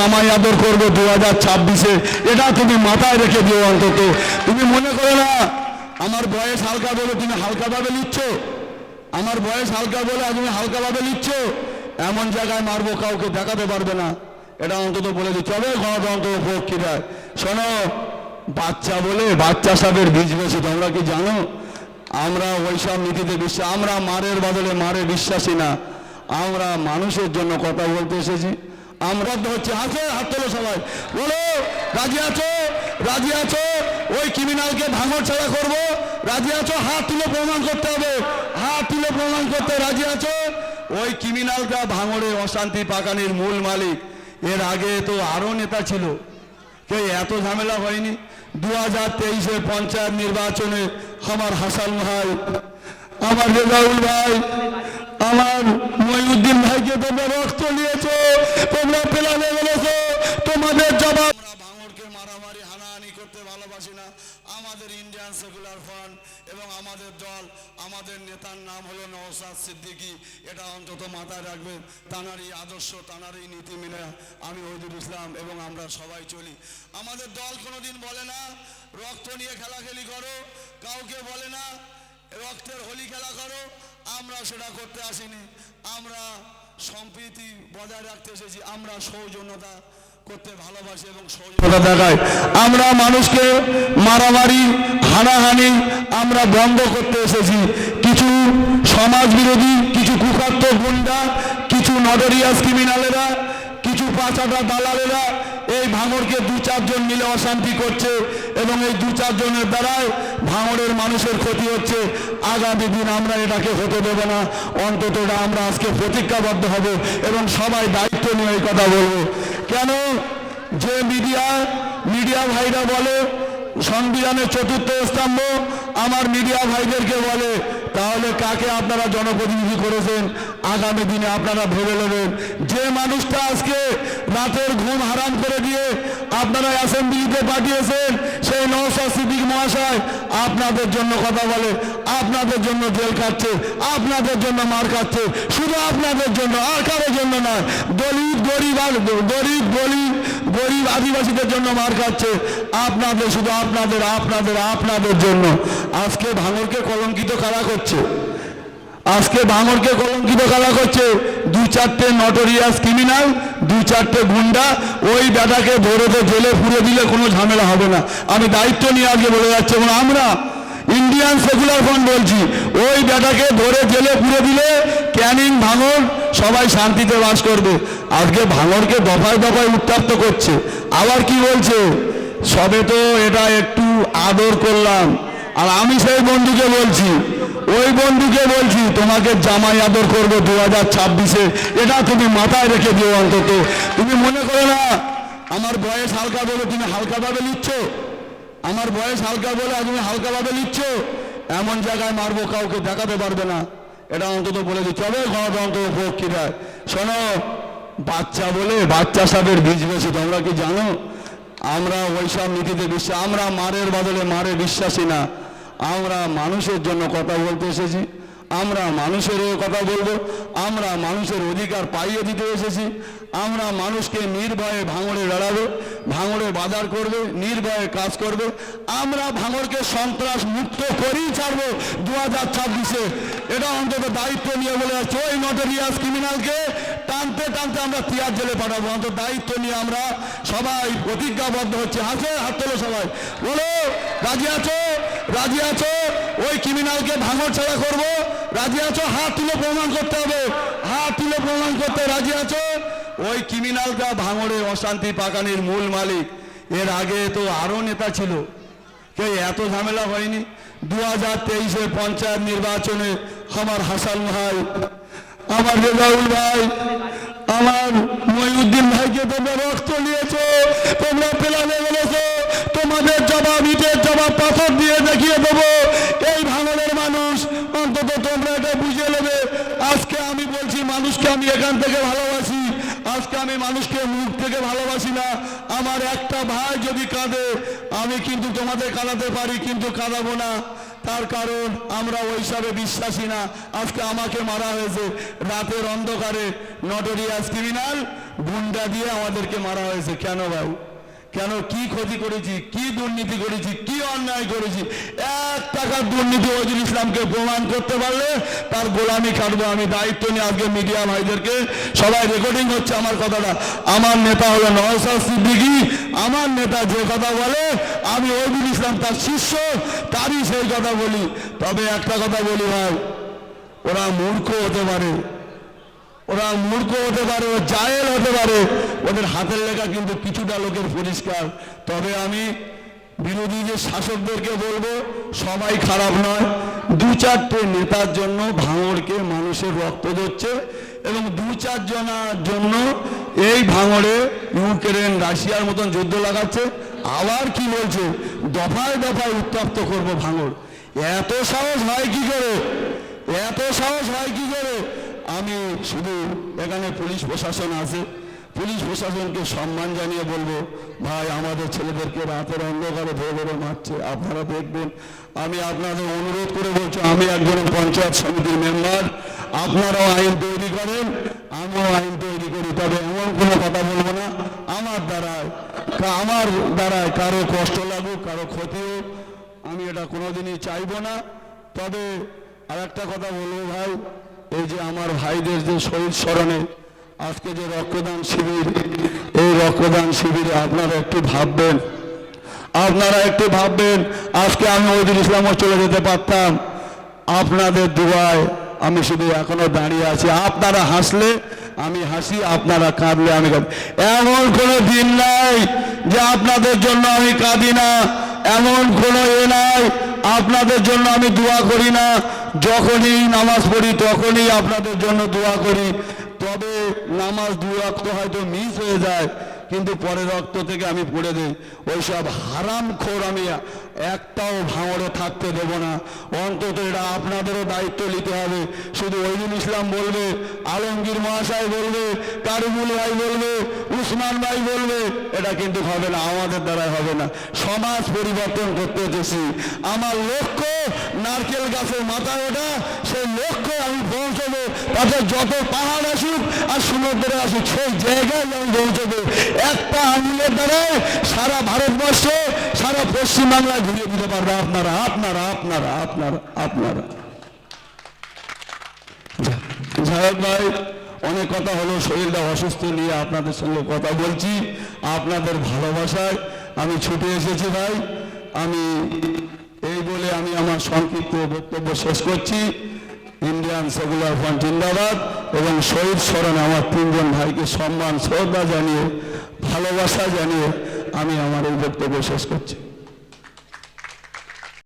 জামাই আদর করব দু হাজার ছাব্বিশে। এটা তুমি মাথায় রেখে দিও অন্তত। তুমি মনে করো না, আমার বয়স হালকা বলে তুমি হালকাভাবে নিচ্ছ? আমার বয়স হালকা বলে তুমি হালকাভাবে নিচ্ছ? এমন জায়গায় মারবো, কাউকে দেখাতে পারবে না। এটা অন্তত বলে দিচ্ছ। হবে গণতন্ত্র পক্ষীরায় শোনো, বাচ্চা বলে বাচ্চা সাপের বীজ বেশি, তোমরা কি জানো? আমরা ওইসব নীতিতে বিশ্বাস, আমরা মারের বদলে মারে বিশ্বাসী না। আমরা মানুষের জন্য কথা বলতে এসেছি। আমরা হচ্ছে আছে হাত তোলো সবাই। বলো, রাজি আছো? রাজি আছো? ওই ক্রিমিনালকে ভাঙর ছাড়া করব? রাজি আছো? হাত তুলে প্রমাণ করতে হবে। হাত তুলে প্রমাণ করতে রাজি আছো? ওই ক্রিমিনালটা ভাঙড়ে অশান্তি পাকানির মূল মালিক। এর আগে তো আরও নেতা ছিল। কে এত ঝামেলা হয়নি। দু হাজার তেইশে পঞ্চায়েত নির্বাচনে আমার হাসান ভাই, আমার রেজাউল ভাই আমার মহিউদ্দিন ভাইকে তোমরা রক্ত নিয়েছো, তোমরা পেলানে বলেছ তোমাদের জবাব ভাঙড়কে মারামারি, হানাহানি করতে ভালোবাসি আমাদের ইন্ডিয়ান সেকুলার ফান্ড এবং আমাদের দল, আমাদের নেতার নাম হলো নওসাদ সিদ্দিকী। এটা অন্তত মাথায় রাখবেন। তানারই আদর্শ তানারই নীতি মেনে আমি ওইদুল ইসলাম এবং আমরা সবাই চলি। আমাদের দল কোনোদিন বলে না, রক্ত নিয়ে খেলাখেলি করো। কাউকে বলে না, রক্তের হোলি খেলা করো। আমরা সেটা করতে আসিনি। আমরা সম্প্রীতি বজায় রাখতে এসেছি। আমরা সৌজন্যতা করতে ভালোবাসি এবং সৌজন্যতা দেখাই। আমরা মানুষকে মারামারি, হানাহানি আমরা বন্ধ করতে এসেছি। কিছু সমাজ বিরোধী কিছু কুখাত্য গুন্ডা, কিছু নডরিয়াস ক্রিমিনালেরা কিছু পাঁচাটা দালালেরা এই ভাঙড়কে দু চারজন মিলে অশান্তি করছে এবং এই দু চারজনের দ্বারাই ভাঙড়ের মানুষের ক্ষতি হচ্ছে। আগামী দিন আমরা এটাকে হতে দেব না। অন্তত আমরা আজকে প্রতিজ্ঞাবদ্ধ হব এবং সবাই দায়িত্ব নিয়ে এই কথা বলব। কেন? যে মিডিয়া মিডিয়া ভাইরা বলে, সংবিধানের চতুর্থ স্তম্ভ, আমার মিডিয়া ভাইদেরকে বলে তাহলে কাকে আপনারা জনপ্রতিনিধি করেছেন? আগামী দিনে আপনারা ভেবে নেবেন। যে মানুষটা আজকে রাতের ঘুম হারাম করে দিয়ে আপনারা অ্যাসেম্বলিতে পাঠিয়েছেন, সেই নৌসা সিদ্দিক মহাশয় আপনাদের জন্য কথা বলে, আপনাদের জন্য জেল খাচ্ছে, আপনাদের জন্য মার খাচ্ছে, শুধু আপনাদের জন্য, আর কারোর জন্য নয়। দলিত, গরিব আর গরিব গরিব গরিব আদিবাসীদের জন্য মার খাচ্ছে। আপনাদের শুধু আপনাদের আপনাদের আপনাদের জন্য। আজকে ভাঙরকে কলঙ্কিত কারা করছে? আজকে ভাঙরকে কলঙ্কিত কারা করছে? দু চারটে নটোরিয়াস ক্রিমিনাল দু চারটে গুন্ডা, ওই বেটাকে ধরে তো জেলে পুরে দিলে কোনো ঝামেলা হবে না। আমি দায়িত্ব নিয়ে আজকে বলে যাচ্ছি, এবং আমরা ইন্ডিয়ান সেকুলার ফান্ড বলছি, ওই বেটাকে ধরে জেলে পুরে দিলে ক্যানিং ভাঙর সবাই শান্তিতে বাস করবে। আজকে ভাঙরকে দফায় দফায় উত্তপ্ত করছে। আবার কি বলছে? সবে তো এটা একটু আদর করলাম। আর আমি সেই বন্ধুকে বলছি, ওই বন্ধুকে বলছি, তোমাকে জামাই আদর করব দু হাজার ছাব্বিশে। এটা তুমি মাথায় রেখে দিও অন্তত। তুমি মনে করো না, আমার বয়স হালকা বলে তুমি হালকাভাবে নিচ্ছ? আমার বয়স হালকা বলে তুমি হালকাভাবে নিচ্ছ? এমন জায়গায় মারবো, কাউকে দেখাতে পারবে না। এটা অন্তত বলে দিচ্ছ। হবে গণতন্ত্র পক্ষীরায় শোনো বাচ্চা বলে বাচ্চা সাপের বীজ বেশি, তোমরা কি জানো? আমরা ওইসব নীতিতে বিশ্বাস, আমরা মারের বদলে মারে বিশ্বাসী না। আমরা মানুষের জন্য কথা বলতে এসেছি। আমরা মানুষের হয়ে কথা বলব, আমরা মানুষের অধিকার পাইয়ে দিতে এসেছি, আমরা মানুষকে নির্ভয়ে ভাঙড়ে লড়াবে, ভাঙড়ে বাজার করবে, নির্ভয়ে কাজ করবে, আমরা ভাঙড়কে সন্ত্রাস মুক্ত করেই ছাড়বো দু হাজার ছাব্বিশে। এটা অন্তত দায়িত্ব নিয়ে বলে যাচ্ছে, ওই নটোরিয়াস ক্রিমিনালকে টানতে টানতে আমরা তিয়ার জেলে পাঠাবো, অন্তত দায়িত্ব নিয়ে আমরা সবাই প্রতিজ্ঞাবদ্ধ হচ্ছে। হাসে, হাত তোলো সবাই। বলো, রাজি আছো? রাজি আছো? ওই ক্রিমিনালকে ভাঙড় ছাড়া করব? রাজি আছো? হাত তুলে প্রমাণ করতে হবে। হাত তুলে প্রমাণ করতে রাজি আছো? ওই ক্রিমিনালটা ভাঙড়ে অশান্তি পাকানির মূল মালিক। এর আগে তো আরও নেতা ছিল। কে এত ঝামেলা হয়নি। দু হাজার তেইশে পঞ্চায়েত নির্বাচনে আমার হাসান ভাই, আমার রেজাউল ভাই, আমার মহিউদ্দিন ভাইকে তোমরা রক্ত নিয়েছো তোমরা পেলানে বলেছ, তোমাদের জবাব ইটের জবাব পাথর দিয়ে দেখিয়ে দেবো এই ভাঙনের মানুষ অন্তত তোমরা এটা বুঝে নেবে আজকে আমি বলছি মানুষকে আমি এখান থেকে ভালোবাসি। আজকে আমি মানুষকে মুখ থেকে ভালোবাসি না। আমার একটা ভাই যদি কাঁদে, আমি কিন্তু তোমাদের কাঁদাতে পারি, কিন্তু কাঁদাবো না। তার কারণ আমরা ওইসবে বিশ্বাসী না। আজকে আমাকে মারা হয়েছে রাতের অন্ধকারে নটোরিয়াস ক্রিমিনাল, গুন্ডা দিয়ে আমাদেরকে মারা হয়েছে। কেন ভাই? কেন কি ক্ষতি করেছি, কি দুর্নীতি করেছি, কি অন্যায় করেছি? এক টাকার দুর্নীতি ওজুল ইসলামকে প্রমাণ করতে পারলে তার গোলামি কাটবো আমি। দায়িত্ব নিয়ে আজকে মিডিয়া ভাইদেরকে সবাই রেকর্ডিং হচ্ছে আমার কথাটা। আমার নেতা হলো নয়সাদ সিদ্দিকি। আমার নেতা যে কথা বলে, আমি ওজুল ইসলাম তার শিষ্য, তারই সেই কথা বলি। তবে একটা কথা বলি ভাই, ওরা মূর্খ হতে পারে। ওরা মূর্খ হতে পারে জায়েল হতে পারে। ওদের হাতের লেখা কিন্তু কিছুটা লোকের পরিষ্কার। তবে আমি বিরোধী যে শাসকদেরকে বলব, সবাই খারাপ নয়। দু চারটে নেতার জন্য ভাঙড়কে মানুষের রক্ত দিচ্ছে এবং দু চার জনার জন্য এই ভাঙড়ে ইউক্রেন, রাশিয়ার মতন যুদ্ধ লাগাচ্ছে। আবার কি বলছে? দফায় দফায় উত্তপ্ত করব ভাঙড়। এত সাহস হয় কি করে? এত সাহস হয় কি করে? আমি শুধু এখানে পুলিশ প্রশাসন আছে। পুলিশ প্রশাসনকে সম্মান জানিয়ে বলব, ভাই, আমাদের ছেলেদেরকে রাতের অন্ধকারে ধরে ধরে মারছে, আপনারা দেখবেন। আমি আপনাদের অনুরোধ করে বলছি, আমি একজন পঞ্চায়েত সমিতির মেম্বার, আপনারাও আইন তৈরি করেন, আমিও আইন তৈরি করি, তবে এমন কোনো কথা বলব না। আমার দ্বারায় আমার দ্বারায় কারও কষ্ট লাগুক, কারও ক্ষতি হোক আমি এটা কোনোদিনই চাইব না। তবে আর একটা কথা বলব ভাই এই যে আমার ভাইদের যে শহীদ স্মরণে আজকে যে রক্তদান শিবির, এই রক্তদান শিবিরে আপনারা একটু ভাববেন। আপনারা একটু ভাববেন, আজকে আমি ওইদিন ইসলামও চলে যেতে পারতাম। আপনাদের দুয়ায় আমি শুধু এখনও দাঁড়িয়ে আছি। আপনারা হাসলে আমি হাসি, আপনারা কাঁদলে আমি কাঁদি। এমন কোনো দিন নাই যে আপনাদের জন্য আমি কাঁদি না। এমন কোনো এ নাই আপনাদের জন্য আমি দোয়া করি না। যখনই নামাজ পড়ি, তখনই আপনাদের জন্য দোয়া করি। তবে নামাজ দু রক্ত হয়তো মিস হয়ে যায়, কিন্তু পরে রক্ত থেকে আমি পড়ে দিই। ওইসব হারাম খোর আমি একটাও ভাঙড়ে থাকতে দেব না। অন্তত এটা আপনাদেরও দায়িত্ব নিতে হবে। শুধু ওইদুল ইসলাম বলবে, আলমগীর মহাশয় বলবে, কারিমুল ভাই বলবে, উসমান ভাই বলবে, এটা কিন্তু হবে না, আমাদের দ্বারাই হবে না। সমাজ পরিবর্তন করতে এসেছি। আমার লক্ষ্য নারকেল গাছের মাথায় ওঠা, সেই লক্ষ্যে আমি পৌঁছবো। তাতে যত পাহাড় আসুক আর সমুদ্রে আসুক, সেই জায়গায় আমি পৌঁছবো। একটা আঙুলের দ্বারাই সারা ভারতবর্ষ সারা পশ্চিমবাংলায় ঘুরিয়ে দিতে পারবে আপনারা আপনারা আপনারা আপনারা আপনারা। যাই ভাই, অনেক কথা হলো, শরীরটা অসুস্থ নিয়ে আপনাদের সঙ্গে কথা বলছি, আপনাদের ভালোবাসায় আমি ছুটে এসেছি ভাই। আমি এই বলে আমি আমার সংক্ষিপ্ত বক্তব্য শেষ করছি। ইন্ডিয়ান সেকুলার ফ্রন্ট জিন্দাবাদ এবং শহীদ স্মরণে আমার তিনজন ভাইকে সম্মান, শ্রদ্ধা জানিয়ে, ভালোবাসা জানিয়ে আমি আমার এই বক্তব্য শেষ করছি।